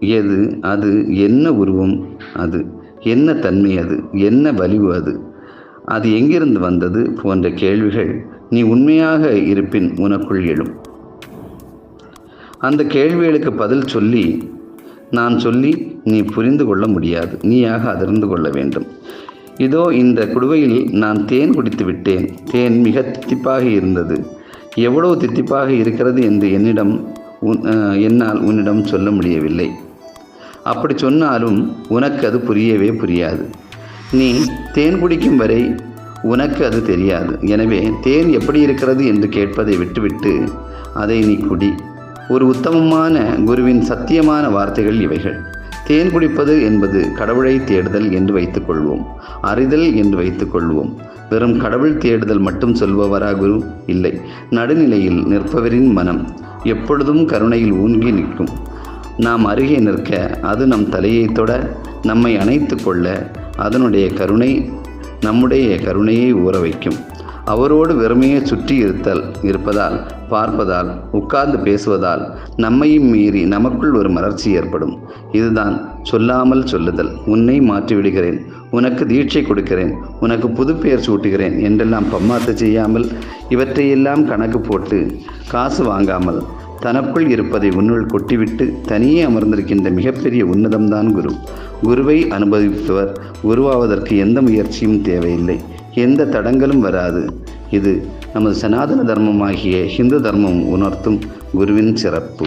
எது அது? என்ன உருவம் அது? என்ன தன்மை அது? என்ன வலிவு அது? அது எங்கிருந்து வந்தது? போன்ற கேள்விகள் நீ உண்மையாக இருப்பின் உனக்குள் எழும். அந்த கேள்விகளுக்கு பதில் சொல்லி நான் சொல்லி நீ புரிந்து கொள்ள முடியாது. நீயாக அதிர்ந்து கொள்ள வேண்டும். இதோ இந்த குடுவையில் நான் தேன் குடித்து விட்டேன். தேன் மிக தித்திப்பாக இருந்தது. எவ்வளவு தித்திப்பாக இருக்கிறது என்று என்னிடம் என்னால் உன்னிடம் சொல்ல முடியவில்லை. அப்படி சொன்னாலும் உனக்கு அது புரியவே புரியாது. நீ தேன் குடிக்கும் வரை உனக்கு அது தெரியாது. எனவே தேன் எப்படி இருக்கிறது என்று கேட்பதை விட்டுவிட்டு அதை நீ குடி. ஒரு உத்தமமான குருவின் சத்தியமான வார்த்தைகள் இவைகள். தேன் குடிப்பது என்பது கடவுளை தேடுதல் என்று வைத்துக்கொள்வோம். அறிதல் என்று வைத்துக்கொள்வோம். வெறும் கடவுள் தேடுதல் மட்டும் சொல்பவரா குரு? இல்லை. நடுநிலையில் நிற்பவரின் மனம். எப்பொழுதும் கருணையில் ஊங்கி நிற்கும். நாம் அருகே நிற்க அது நம் தலையை தொட நம்மை அணைத்து கொள்ள அதனுடைய கருணை நம்முடைய கருணையை ஊற வைக்கும். அவரோடு வெறுமையே சுற்றி இருத்தல் இருப்பதால் பார்ப்பதால் உட்கார்ந்து பேசுவதால் நம்மையும் மீறி நமக்குள் ஒரு மலர்ச்சி ஏற்படும். இதுதான் சொல்லாமல் சொல்லுதல். உன்னை மாற்றிவிடுகிறேன். உனக்கு தீட்சை கொடுக்கிறேன். உனக்கு புது பெயர் சூட்டுகிறேன் என்றெல்லாம் பம்மாத்து செய்யாமல் இவற்றையெல்லாம் கணக்கு போட்டு காசு வாங்காமல் தனக்குள் இருப்பதை உன்னுள் கொட்டிவிட்டு தனியே அமர்ந்திருக்கின்ற மிகப்பெரிய உன்னதம்தான் குரு. குருவை அனுபவிப்பவர் குருவாவதற்கு எந்த முயற்சியும் தேவையில்லை. எந்த தடங்களும் வராது. இது நமது சனாதன தர்மமாகிய ஹிந்து தர்மம் உணர்த்தும் குருவின் சிறப்பு.